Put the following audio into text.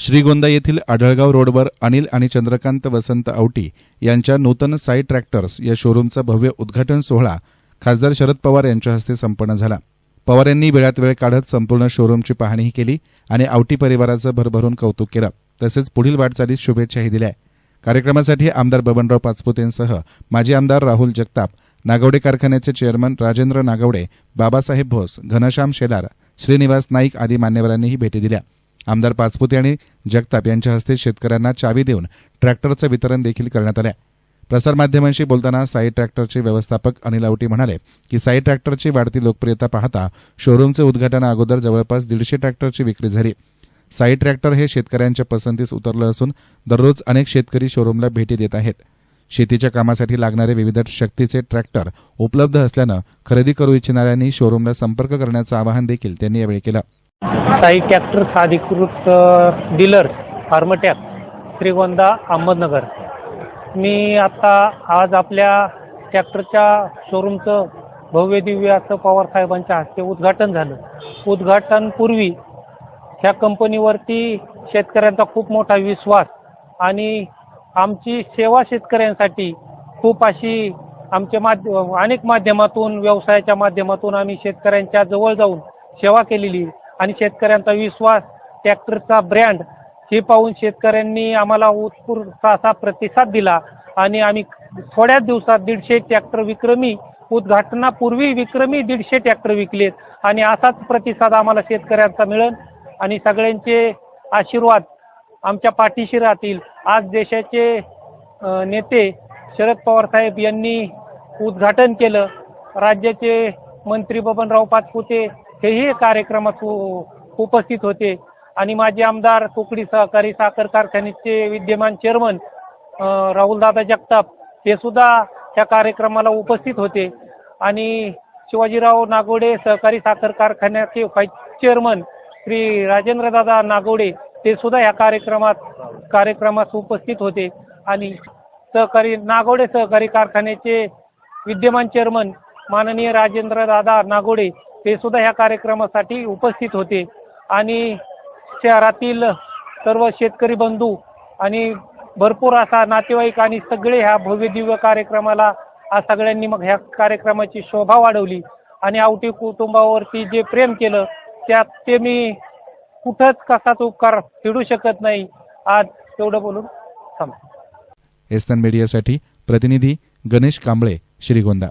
श्रीगोंदा येथील आढळगाव रोडवर अनिल आणि चंद्रकांत वसंत आवटी यांच्या नूतन साई ट्रॅक्टर्स या शोरूमचा भव्य उद्घाटन सोहळा खासदार शरद पवार यांच्या हस्ते संपन्न झाला. पवार यांनी वेळात वेळ काढत संपूर्ण शोरूमची पाहणीही केली आणि आवटी परिवाराचं भरभरून कौतुक केलं. तसेच पुढील वाटचालीत शुभेच्छाही दिल्या. कार्यक्रमासाठी आमदार बबनराव पाचपुतेंसह माजी आमदार राहुल जगताप नागवडे कारखान्याचे चेअरमन राजेंद्र नागवडे बाबासाहेब भोस घनश्याम शेलार श्रीनिवास नाईक आदी मान्यवरांनीही भेटी दिल्या. आमदार पाचपुते आणि जगताप यांच्या हस्ते शेतकऱ्यांना चावी देऊन ट्रॅक्टरचं वितरण देखील करण्यात आलं प्रसारमाध्यमांशी बोलताना साई ट्रॅक्टरचे व्यवस्थापक अनिल आवटी म्हणाले की साई ट्रॅक्टरची वाढती लोकप्रियता पाहता शोरूमचे उद्घाटन अगोदर जवळपास दीडशे ट्रॅक्टरची विक्री झाली. साई ट्रॅक्टर हे शेतकऱ्यांच्या पसंतीस उतरलं असून दररोज अनेक शेतकरी शोरूमला भेटी देत आहेत. शेतीच्या कामासाठी लागणारे विविध शक्तीचे ट्रॅक्टर उपलब्ध असल्यानं खरेदी करू इच्छिणाऱ्यांनी शोरूमला संपर्क करण्याचं आवाहन देखील त्यांनी यावेळी केलं. साई ट्रॅक्टर्स अधिकृत डीलर फार्मटॅक श्रीगोंदा अहमदनगर. मी आत्ता आज आपल्या ट्रॅक्टरच्या शोरूमचं भव्य दिव्य असं पवारसाहेबांच्या हस्ते उद्घाटन झालं. उद्घाटनपूर्वी ह्या कंपनीवरती शेतकऱ्यांचा खूप मोठा विश्वास आणि आमची सेवा शेतकऱ्यांसाठी खूप अशी आमच्या माध्य अनेक माध्यमातून व्यवसायाच्या माध्यमातून आम्ही शेतकऱ्यांच्या जवळ जाऊन सेवा केलेली. आणि शेतकऱ्यांचा विश्वास ट्रॅक्टरचा ब्रँड हे पाहून शेतकऱ्यांनी आम्हाला उत्स्फूर्त असा प्रतिसाद दिला. आणि आम्ही थोड्याच दिवसात दीडशे ट्रॅक्टर विक्रमी उद्घाटनापूर्वी विक्रमी दीडशे ट्रॅक्टर विकलेत. आणि असाच प्रतिसाद आम्हाला शेतकऱ्यांचा मिळेल. आणि सगळ्यांचे आशीर्वाद आमच्या पाठीशी राहतील. आज देशाचे नेते शरद पवार साहेब यांनी उद्घाटन केलं. राज्याचे मंत्री बबनराव पाचपुते हेही कार्यक्रमात उपस्थित होते. आणि माजी आमदार कोकडी सहकारी साखर कारखान्याचे विद्यमान चेअरमन राहुलदादा जगताप हे सुद्धा त्या कार्यक्रमाला उपस्थित होते. आणि शिवाजीराव नागोडे सहकारी साखर कारखान्याचे व्हाईस चेअरमन श्री राजेंद्रदादा नागोडे ते सुद्धा या कार्यक्रमात कार्यक्रमास उपस्थित होते. आणि सहकारी नागोडे सहकारी कारखान्याचे विद्यमान चेअरमन माननीय राजेंद्र दादा नागोडे ते सुद्धा ह्या कार्यक्रमासाठी उपस्थित होते. आणि शहरातील सर्व शेतकरी बंधू आणि भरपूर असा नातेवाईक आणि सगळे ह्या भव्य दिव्य कार्यक्रमाला आज सगळ्यांनी मग ह्या कार्यक्रमाची शोभा वाढवली. आणि आवटी कुटुंबावरती जे प्रेम केलं त्यात ते मी कुठंच कसाच उपकार फेडू शकत नाही. आज तेवढं बोलून थांब. एस्तन मीडियासाठी प्रतिनिधी गणेश कांबळे श्रीगोंदा.